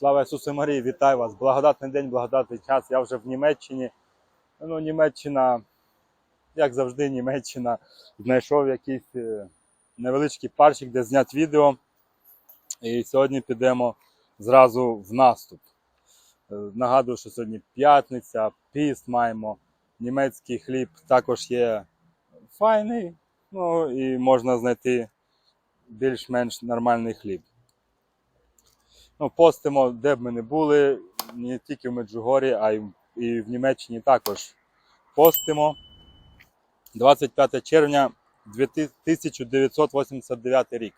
Слава Ісусу Марії, вітаю вас! Благодатний день, благодатний час. Я вже в Німеччині. Ну, Німеччина, як завжди, Німеччина. Знайшов якийсь е, невеличкий парчик, де зняти відео. І сьогодні підемо зразу в наступ. Е, Нагадую, що сьогодні п'ятниця, піст маємо. Німецький хліб також є файний, ну і можна знайти більш-менш нормальний хліб. Ну, постимо, де б ми не були, не тільки в Меджугорі, а й і в Німеччині також постимо. 25 червня 1989 рік.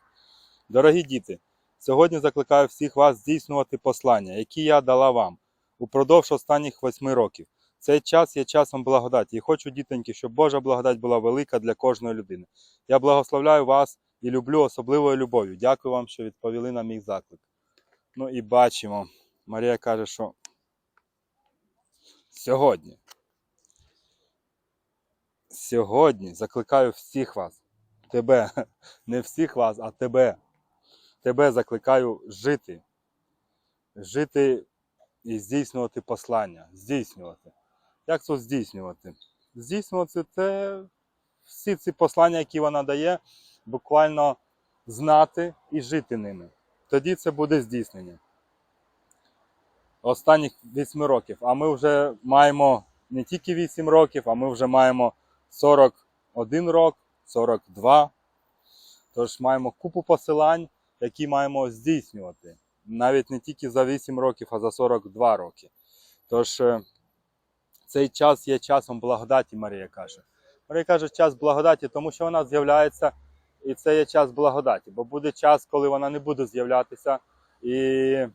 Дорогі діти, сьогодні закликаю всіх вас здійснювати послання, які я дала вам упродовж останніх восьми років. Цей час є часом благодаті. І хочу, дітоньки, щоб Божа благодать була велика для кожної людини. Я благословляю вас і люблю особливою любов'ю. Дякую вам, що відповіли на мій заклик. Ну і бачимо. Марія каже, що сьогодні. Сьогодні закликаю всіх вас, тебе, не всіх вас, а тебе. Тебе закликаю жити. Жити і здійснювати послання. Здійснювати. Як це здійснювати? Здійснювати це всі ці послання, які вона дає, буквально знати і жити ними. Тоді це буде здійснення. Останніх 8 років. А ми вже маємо не тільки 8 років, а ми вже маємо 41 рок, 42. Тож маємо купу посилань, які маємо здійснювати. Навіть не тільки за 8 років, а за 42 роки. Тож е, цей час є часом благодаті, Марія каже. Марія каже, час благодаті, тому що вона з'являється, і це є час благодаті. Бо буде час, коли вона не буде з'являтися, і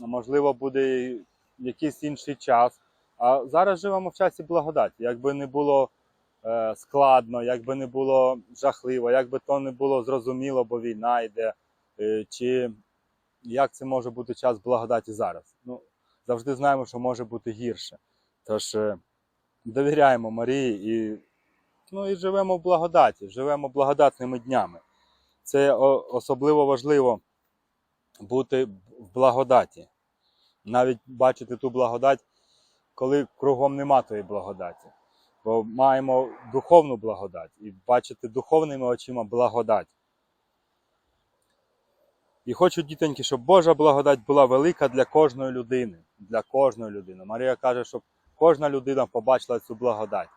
можливо буде якийсь інший час. А зараз живемо в часі благодаті. Якби не було е, складно, якби не було жахливо, якби то не було зрозуміло, бо війна йде, е, чи як це може бути час благодаті зараз? Ну, завжди знаємо, що може бути гірше. Тож е, довіряємо Марії і, ну, і живемо в благодаті, живемо благодатними днями. Це особливо важливо бути в благодаті. Навіть бачити ту благодать, коли кругом нема тої благодаті. Бо маємо духовну благодать і бачити духовними очима благодать. І хочу, дітоньки, щоб Божа благодать була велика для кожної людини. Для кожної людини. Марія каже, щоб кожна людина побачила цю благодать.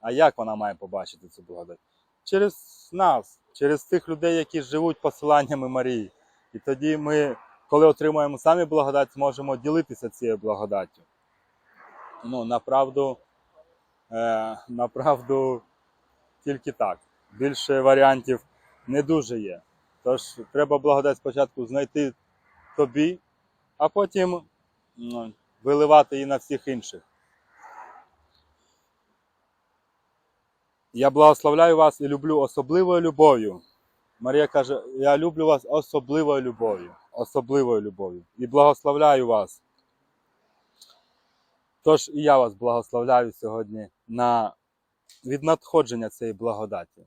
А як вона має побачити цю благодать? Через нас, через тих людей, які живуть посиланнями Марії. І тоді ми, коли отримуємо самі благодать, зможемо ділитися цією благодаттю. Ну, направду, е, направду, тільки так. Більше варіантів не дуже є. Тож треба благодать спочатку знайти тобі, а потім ну, виливати її на всіх інших. Я благословляю вас і люблю особливою любов'ю. Марія каже: Я люблю вас особливою любов'ю, особливою любов'ю. І благословляю вас. Тож і я вас благословляю сьогодні на від надходження цієї благодаті.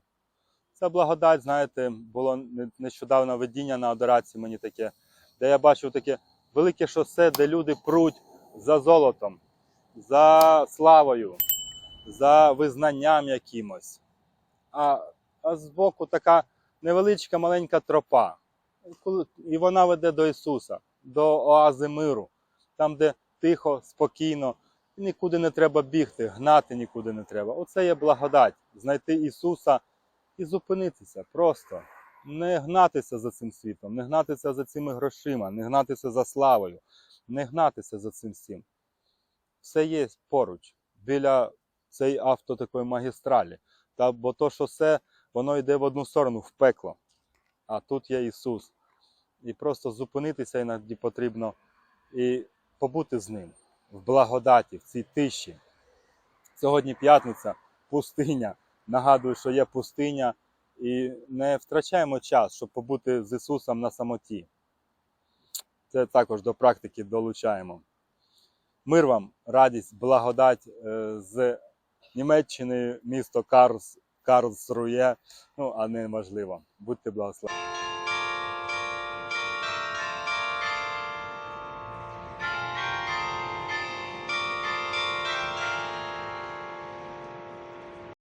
Ця благодать, знаєте, було нещодавно видіння на адорації мені таке, де я бачив таке велике шосе, де люди пруть за золотом, за славою, за визнанням якимось. А, а збоку така невеличка маленька тропа. І вона веде до Ісуса, до оази миру, там, де тихо, спокійно, нікуди не треба бігти, гнати нікуди не треба. Оце є благодать знайти Ісуса і зупинитися просто. Не гнатися за цим світом, не гнатися за цими грошима, не гнатися за славою, не гнатися за цим всім. Все є поруч, біля цієї авто такої магістралі. Та, бо то шосе, воно йде в одну сторону, в пекло. А тут є Ісус. І просто зупинитися іноді потрібно і побути з ним в благодаті, в цій тиші. Сьогодні п'ятниця, пустиня. Нагадую, що є пустиня, і не втрачаємо час, щоб побути з Ісусом на самоті. Це також до практики долучаємо. Мир вам, радість, благодать е, з Німеччини, місто Карлс, Карлсрує. Ну, а неможливо. Будьте благословені.